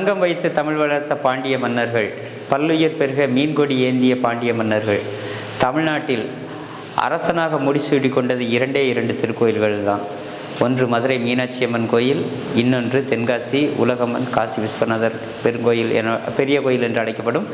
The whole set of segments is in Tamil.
சங்கம் வைத்து தமிழ் வளர்த்த பாண்டிய மன்னர்கள் பல்லுயிர் பெருக மீன்கொடி ஏந்திய பாண்டிய மன்னர்கள் தமிழ்நாட்டில் அரசனாக முடிசூடி கொண்டது இரண்டே இரண்டு திருக்கோயில்கள் தான் ஒன்று மதுரை மீனாட்சி அம்மன் கோயில் இன்னொன்று தென்காசி உலகம்மன் காசி விஸ்வநாதர் பெருங்கோயில் என பெரிய கோயில் என்று அழைக்கப்படும்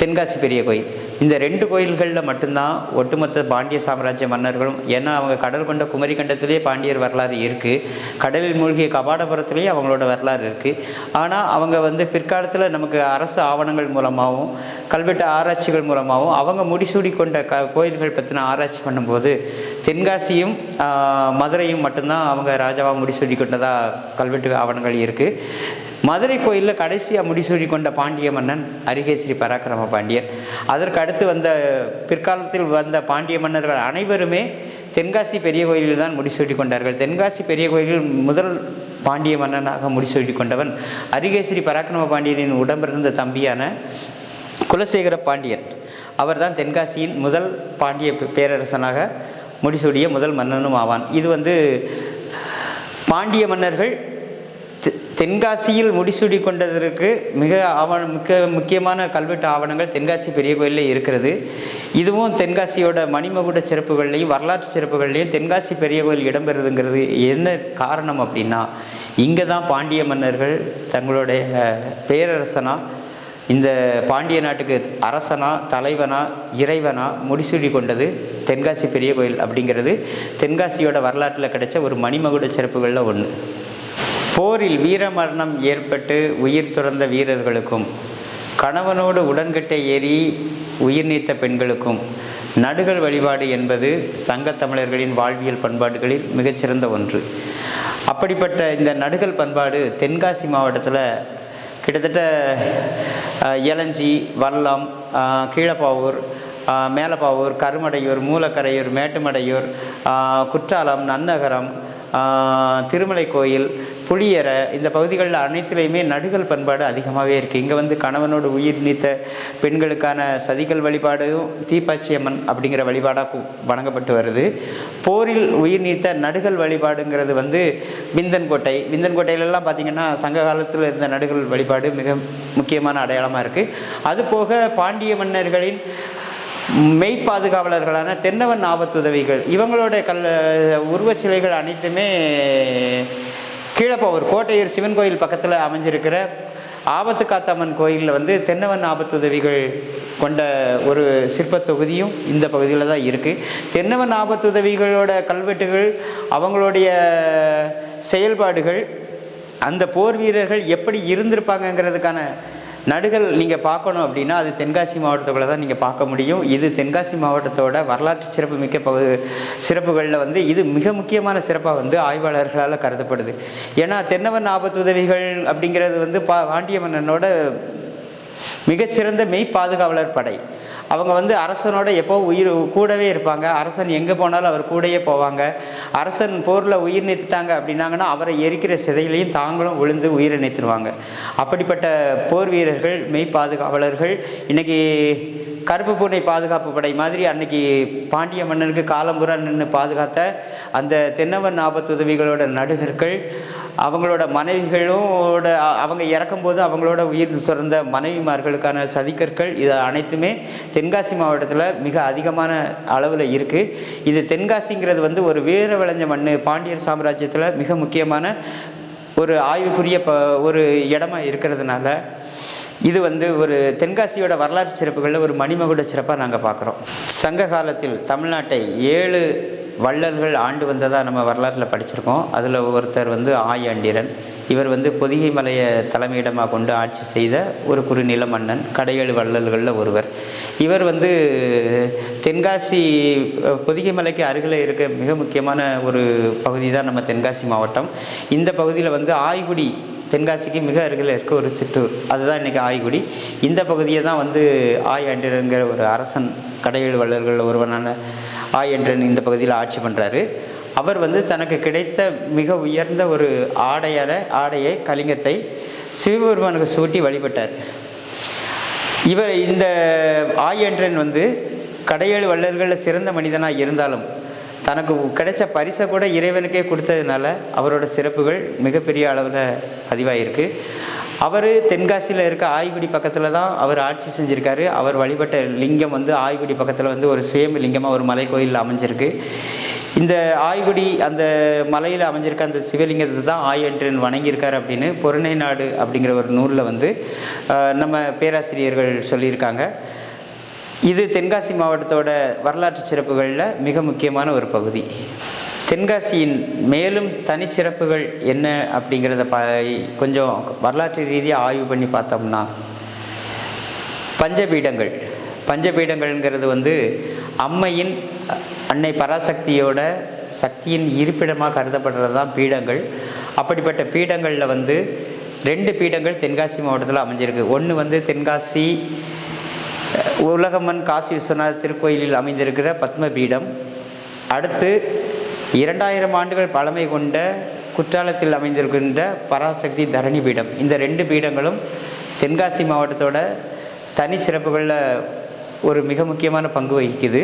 தென்காசி பெரிய கோயில். இந்த ரெண்டு கோயில்களில் மட்டும்தான் ஒட்டுமொத்த பாண்டிய சாம்ராஜ்ய மன்னர்களும் ஏன்னா அவங்க கடல் கொண்ட குமரி கண்டத்திலே பாண்டியர் வரலாறு இருக்குது கடலில் மூழ்கிய கபாடபுரத்துலேயே அவங்களோட வரலாறு இருக்குது ஆனால் அவங்க வந்து பிற்காலத்தில் நமக்கு அரசு ஆவணங்கள் மூலமாகவும் கல்வெட்டு ஆராய்ச்சிகள் மூலமாகவும் அவங்க முடிசூடி கொண்ட க கோயில்கள் பற்றின ஆராய்ச்சி பண்ணும்போது தென்காசியும் மதுரையும் மட்டும்தான் அவங்க ராஜாவாக முடிசூடி கொண்டதாக கல்வெட்டு ஆவணங்கள் இருக்குது மதுரை கோயிலில் கடைசியாக முடிசூடி கொண்ட பாண்டிய மன்னன் அரிகேசரி பராக்கிரம பாண்டியன் அதற்கு அடுத்து வந்த பிற்காலத்தில் வந்த பாண்டிய மன்னர்கள் அனைவருமே தென்காசி பெரிய கோயிலில் தான் முடிசூடி கொண்டார்கள். தென்காசி பெரிய கோயிலில் முதல் பாண்டிய மன்னனாக முடிசூடி கொண்டவன் அரிகேசரி பராக்கிரம பாண்டியனின் உடம்பிருந்த தம்பியான குலசேகர பாண்டியன். அவர்தான் தென்காசியின் முதல் பாண்டிய பேரரசனாக முடிசூடிய முதல் மன்னனும் ஆவான். இது வந்து பாண்டிய மன்னர்கள் தென்காசியில் முடிசூடி கொண்டதற்கு மிக ஆவண மிக முக்கியமான கல்வெட்டு ஆவணங்கள் தென்காசி பெரிய கோயிலில் இருக்கிறது. இதுவும் தென்காசியோட மணிமகுட சிறப்புகள்லையும் வரலாற்று சிறப்புகள்லையும் தென்காசி பெரிய கோயில் இடம்பெறுதுங்கிறது என்ன காரணம் அப்படின்னா இங்கே தான் பாண்டிய மன்னர்கள் தங்களுடைய பேரரசனா இந்த பாண்டிய நாட்டுக்கு அரசனா தலைவனா இறைவனா முடிசூடி கொண்டது தென்காசி பெரிய கோயில் அப்படிங்கிறது. தென்காசியோட வரலாற்றில் கிடைச்ச ஒரு மணிமகுட சிறப்புகளில் ஒன்று போரில் வீரமரணம் ஏற்பட்டு உயிர் துறந்த வீரர்களுக்கும் கணவனோடு உடன்கட்டை ஏறி உயிர் நீத்த பெண்களுக்கும் நடுகள் வழிபாடு என்பது சங்க தமிழர்களின் வாழ்வியல் பண்பாடுகளில் மிகச்சிறந்த ஒன்று. அப்படிப்பட்ட இந்த நடுகள் பண்பாடு தென்காசி மாவட்டத்தில் கிட்டத்தட்ட இளஞ்சி எலஞ்சி வல்லம் கீழப்பாவூர் மேலப்பாவூர் கருமடையூர் மூலக்கரையூர் மேட்டுமடையூர் குற்றாலம் நன்னகரம் திருமலை கோயில் புளியரை இந்த பகுதிகளில் அனைத்துலேயுமே நடுகள் பண்பாடு அதிகமாகவே இருக்குது இங்கே வந்து கணவனோடு உயிர் நீத்த பெண்களுக்கான சதிகள் வழிபாடும் தீப்பாச்சியம்மன் அப்படிங்கிற வழிபாடாக வணங்கப்பட்டு வருது. போரில் உயிர் நீத்த நடுகள் வழிபாடுங்கிறது வந்து விந்தன்கோட்டை. விந்தன்கோட்டையிலலாம் பார்த்திங்கன்னா சங்க காலத்தில் இருந்த நடுகள் வழிபாடு மிக முக்கியமான அடையாளமாக இருக்குது அதுபோக பாண்டிய மன்னர்களின் மெய் பாதுகாவலர்களான தென்னவன் ஆபத்துதவிகள் இவங்களோட கல் உருவச் சிலைகள் அனைத்துமே கீழப்போவர் கோட்டையூர் சிவன் கோயில் பக்கத்தில் அமைஞ்சிருக்கிற ஆபத்து காத்தம்மன் கோயிலில் வந்து தென்னவன் ஆபத்துதவிகள் கொண்ட ஒரு சிற்பத் தொகுதியும் இந்த பகுதியில் தான் இருக்குது தென்னவன் ஆபத்துதவிகளோட கல்வெட்டுகள் அவங்களுடைய செயல்பாடுகள் அந்த போர் வீரர்கள் எப்படி இருந்திருப்பாங்கங்கிறதுக்கான நடுகள் நீங்கள் பார்க்கணும் அப்படின்னா அது தென்காசி மாவட்டத்துக்குள்ள தான் நீங்கள் பார்க்க முடியும். இது தென்காசி மாவட்டத்தோட வரலாற்று சிறப்பு மிக்க பகு சிறப்புகளில் வந்து இது மிக முக்கியமான சிறப்பாக வந்து ஆய்வாளர்களால் கருதப்படுது. ஏன்னா தென்னவன் ஆபத்து உதவிகள் அப்படிங்கிறது வந்து பா பாண்டிய மன்னனோட மிகச்சிறந்த மெய் பாதுகாவலர் படை. அவங்க வந்து அரசனோட எப்போ உயிர் கூடவே இருப்பாங்க அரசன் எங்கே போனாலும் அவர் கூடயே போவாங்க. அரசன் போரில் உயிர் நீத்துட்டாங்க அப்படின்னாங்கன்னா அவரை எரிக்கிற சிதையிலையும் தாங்களும் விழுந்து உயிரை நீத்துருவாங்க. அப்படிப்பட்ட போர் வீரர்கள் மெய் பாதுகாவலர்கள் இன்னைக்கு கருப்பு பூனை பாதுகாப்பு படை மாதிரி அன்னைக்கு பாண்டிய மன்னனுக்கு காலம்புறா நின்று பாதுகாத்த அந்த தென்னவன் ஆபத்துதவிகளோட நடுகர்கள் அவங்களோட மனைவிகளோட அவங்க இறக்கும்போது அவங்களோட உயிர் சுரந்த மனைவிமார்களுக்கான சதிக்கற்கள் இது அனைத்துமே தென்காசி மாவட்டத்தில் மிக அதிகமான அளவில் இருக்குது இது தென்காசிங்கிறது வந்து ஒரு வீர விளைஞ்ச மண் பாண்டியர் சாம்ராஜ்யத்தில் மிக முக்கியமான ஒரு ஆய்வுக்குரிய ப ஒரு இடமா இருக்கிறதுனால இது வந்து ஒரு தென்காசியோட வரலாற்று சிறப்புகளில் ஒரு மணிமகுட சிறப்பாக நாங்கள் பார்க்குறோம் சங்க காலத்தில் தமிழ்நாட்டை ஏழு வள்ளல்கள் ஆண்டு வந்ததாக நம்ம வரலாற்றில் படிச்சிருக்கோம். அதில் ஒருத்தர் வந்து ஆயாண்டிரன். இவர் வந்து பொதிகை மலையை தலைமையிடமாக கொண்டு ஆட்சி செய்த ஒரு குறுநில மன்னன் கடையேழு வள்ளல்களில் ஒருவர். இவர் வந்து தென்காசி பொதிகை மலைக்கு அருகில் இருக்க மிக முக்கியமான ஒரு பகுதி தான் நம்ம தென்காசி மாவட்டம். இந்த பகுதியில் வந்து ஆய்குடி தென்காசிக்கு மிக அருகில் இருக்க ஒரு சிற்றூர் அதுதான் இன்றைக்கி ஆய்குடி. இந்த பகுதியை தான் வந்து ஆயாண்டிரன்கிற ஒரு அரசன் கடையேழு வள்ளல்களில் ஒருவனான ஆயன்றன் இந்த பகுதியில் ஆட்சி பண்ணுறாரு அவர் வந்து தனக்கு கிடைத்த மிக உயர்ந்த ஒரு ஆடையான ஆடையை கலிங்கத்தை சிவபெருமானுக்கு சூட்டி வழிபட்டார். இவர் இந்த ஆயன்றன் வந்து கடையேழு வள்ளல்களில் சிறந்த மனிதனாக இருந்தாலும் தனக்கு கிடைச்ச பரிசை கூட இறைவனுக்கே கொடுத்ததுனால அவரோட சிறப்புகள் மிகப்பெரிய அளவில் பதிவாயிருக்கு. அவர் தென்காசியில் இருக்க ஆய்குடி பக்கத்தில் தான் அவர் ஆட்சி செஞ்சுருக்காரு. அவர் வழிபட்ட லிங்கம் வந்து ஆய்குடி பக்கத்தில் வந்து ஒரு சுயம்பு லிங்கமாக ஒரு மலை கோயில் அமைஞ்சிருக்கு. இந்த ஆய்குடி அந்த மலையில் அமைஞ்சிருக்க அந்த சிவலிங்கத்தை தான் ஆயன்றன் வணங்கியிருக்காரு அப்படின்னு பொருணை நாடு அப்படிங்கிற ஒரு நூலில் வந்து நம்ம பேராசிரியர்கள் சொல்லியிருக்காங்க. இது தென்காசி மாவட்டத்தோட வரலாற்று சிறப்புகளில் மிக முக்கியமான ஒரு பகுதி. தென்காசியின் மேலும் தனிச்சிறப்புகள் என்ன அப்படிங்கிறத ப கொஞ்சம் வரலாற்று ரீதியாக ஆய்வு பண்ணி பார்த்தோம்னா பஞ்சபீடங்கள். பஞ்சபீடங்கள்ங்கிறது வந்து அம்மையின் அன்னை பராசக்தியோட சக்தியின் இருப்பிடமாக கருதப்படுறது தான் பீடங்கள். அப்படிப்பட்ட பீடங்களில் வந்து ரெண்டு பீடங்கள் தென்காசி மாவட்டத்தில் அமைஞ்சிருக்கு. ஒன்று வந்து தென்காசி உலகம்மன் காசி விஸ்வநாதர் திருக்கோயிலில் அமைந்திருக்கிற பத்மபீடம். அடுத்து இரண்டாயிரம் ஆண்டுகள் பழமை கொண்ட குற்றாலத்தில் அமைந்திருக்கின்ற பராசக்தி தரணி பீடம். இந்த ரெண்டு பீடங்களும் தென்காசி மாவட்டத்தோட தனி சிறப்புகளில் ஒரு மிக முக்கியமான பங்கு வகிக்குது.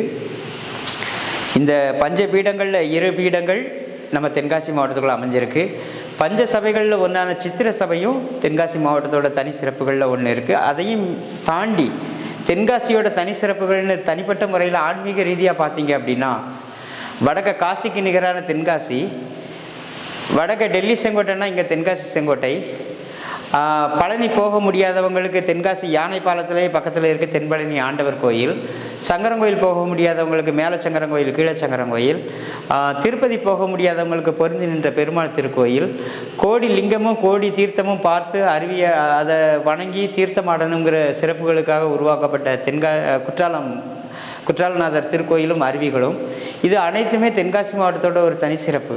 இந்த பஞ்ச பீடங்களில் இரு பீடங்கள் நம்ம தென்காசி மாவட்டத்துக்குள்ள அமைஞ்சிருக்கு. பஞ்ச சபைகளில் ஒன்றான சித்திர சபையும் தென்காசி மாவட்டத்தோட தனி சிறப்புகளில் ஒன்று இருக்குது அதையும் தாண்டி தென்காசியோட தனி சிறப்புகள்னு தனிப்பட்ட முறையில் ஆன்மீக ரீதியாக பார்த்தீங்க அப்படின்னா வடக்க காசிக்கு நிகரான தென்காசி வடக்க டெல்லி செங்கோட்டைன்னா இங்கே தென்காசி செங்கோட்டை. பழனி போக முடியாதவங்களுக்கு தென்காசி யானை பாலத்திலே பக்கத்தில் இருக்குது தென்பழனி ஆண்டவர் கோயில். சங்கரங்கோயில் போக முடியாதவங்களுக்கு மேலே சங்கரங்கோயில் கீழே சங்கரங்கோயில். திருப்பதி போக முடியாதவங்களுக்கு பொருந்தி நின்ற பெருமாள் திருக்கோயில். கோடி லிங்கமும் கோடி தீர்த்தமும் பார்த்து அருவிய அதை வணங்கி தீர்த்தமாடணுங்கிற சிறப்புகளுக்காக உருவாக்கப்பட்ட தென்கா குற்றாலம் குற்றாலநாதர் திருக்கோயிலும் அருவிகளும். இது அனைத்துமே தென்காசி மாவட்டத்தோட ஒரு தனிச்சிறப்பு.